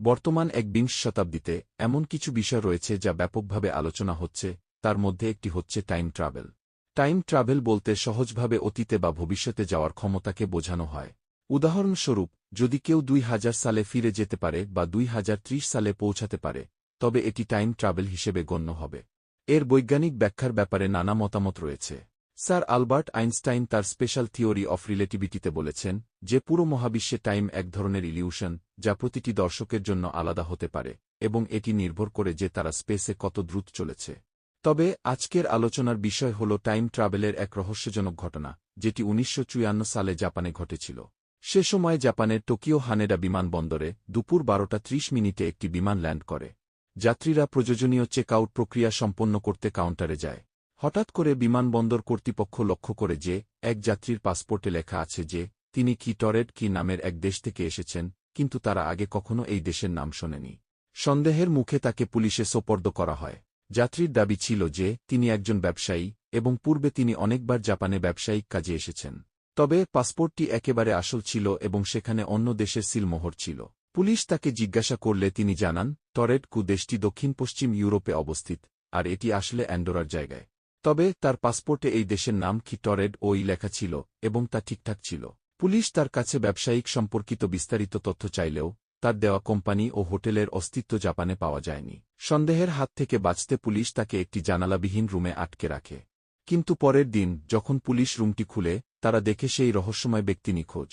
বর্তমান এক বিংশ শতাব্দীতে এমন কিছু বিষয় রয়েছে যা ব্যাপকভাবে আলোচনা হচ্ছে, তার মধ্যে একটি হচ্ছে টাইম ট্রাভেল টাইম ট্রাভেল বলতে সহজভাবে অতীতে বা ভবিষ্যতে যাওয়ার ক্ষমতাকে বোঝানো হয়। উদাহরণস্বরূপ, যদি কেউ দুই হাজার সালে ফিরে যেতে পারে বা দুই হাজার ত্রিশ সালে পৌঁছাতে পারে, তবে এটি টাইম ট্রাভেল হিসেবে গণ্য হবে। এর বৈজ্ঞানিক ব্যাখ্যার ব্যাপারে নানা মতামত রয়েছে। স্যার আলবার্ট আইনস্টাইন তার স্পেশাল থিওরি অফ রিলেটিভিটিতে বলেছেন যে পুরো মহাবিশ্বে টাইম এক ধরনের ইলিউশন, যা প্রতিটি দর্শকের জন্য আলাদা হতে পারে, এবং এটি নির্ভর করে যে তারা স্পেসে কত দ্রুত চলেছে। তবে আজকের আলোচনার বিষয় হল টাইম ট্রাভেলের এক রহস্যজনক ঘটনা, যেটি উনিশশো চুয়ান্ন সালে জাপানে ঘটেছিল। সে সময় জাপানের টোকিও হানেডা বিমানবন্দরে দুপুর বারোটা ত্রিশ মিনিটে একটি বিমান ল্যান্ড করে। যাত্রীরা প্রয়োজনীয় চেক আউট প্রক্রিয়া সম্পন্ন করতে কাউন্টারে যায়। হঠাৎ করে বিমানবন্দর কর্তৃপক্ষ লক্ষ্য করে যে, এক যাত্রীর পাসপোর্টে লেখা আছে যে, তিনি কি টরেড কি নামের এক দেশ থেকে এসেছেন, কিন্তু তারা আগে কখনো এই দেশের নাম শোনেনি। সন্দেহের মুখে তাকে পুলিশে সোপর্দ করা হয়। যাত্রীর দাবি ছিল যে, তিনি একজন ব্যবসায়ী, এবং পূর্বে তিনি অনেকবার জাপানে ব্যবসায়িক কাজে এসেছেন। তবে পাসপোর্টটি একেবারে আসল ছিল এবং সেখানে অন্য দেশের সিলমোহর ছিল। পুলিশ তাকে জিজ্ঞাসা করলে তিনি জানান টরেড কু দেশটি দক্ষিণ পশ্চিম ইউরোপে অবস্থিত, আর এটি আসলে অ্যান্ডোরার জায়গায়। তবে তার পাসপোর্টে এই দেশের নাম কি টরেড ওই লেখা ছিল এবং তা ঠিকঠাক ছিল। পুলিশ তার কাছে ব্যবসায়িক সম্পর্কিত বিস্তারিত তথ্য চাইলেও তার দেওয়া কোম্পানি ও হোটেলের অস্তিত্ব জাপানে পাওয়া যায়নি। সন্দেহের হাত থেকে বাঁচতে পুলিশ তাকে একটি জানালাবিহীন রুমে আটকে রাখে। কিন্তু পরের দিন যখন পুলিশ রুমটি খুলে, তারা দেখে সেই রহস্যময় ব্যক্তি নিখোঁজ।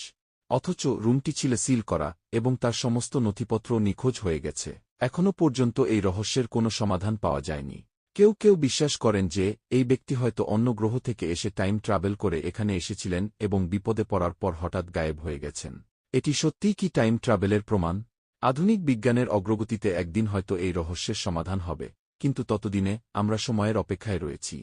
অথচ রুমটি ছিল সিল করা এবং তার সমস্ত নথিপত্র নিখোঁজ হয়ে গেছে। এখনও পর্যন্ত এই রহস্যের কোনো সমাধান পাওয়া যায়নি। কেউ কেউ বিশ্বাস করেন যে, এই ব্যক্তি হয়তো অন্য গ্রহ থেকে এসে টাইম ট্রাভেল করে এখানে এসেছিলেন এবং বিপদে পড়ার পর হঠাৎ গায়েব হয়ে গেছেন। এটি সত্যিই কি টাইম ট্রাভেলের প্রমাণ? আধুনিক বিজ্ঞানের অগ্রগতিতে একদিন হয়তো এই রহস্যের সমাধান হবে, কিন্তু ততদিনে আমরা সময়ের অপেক্ষায় রয়েছি।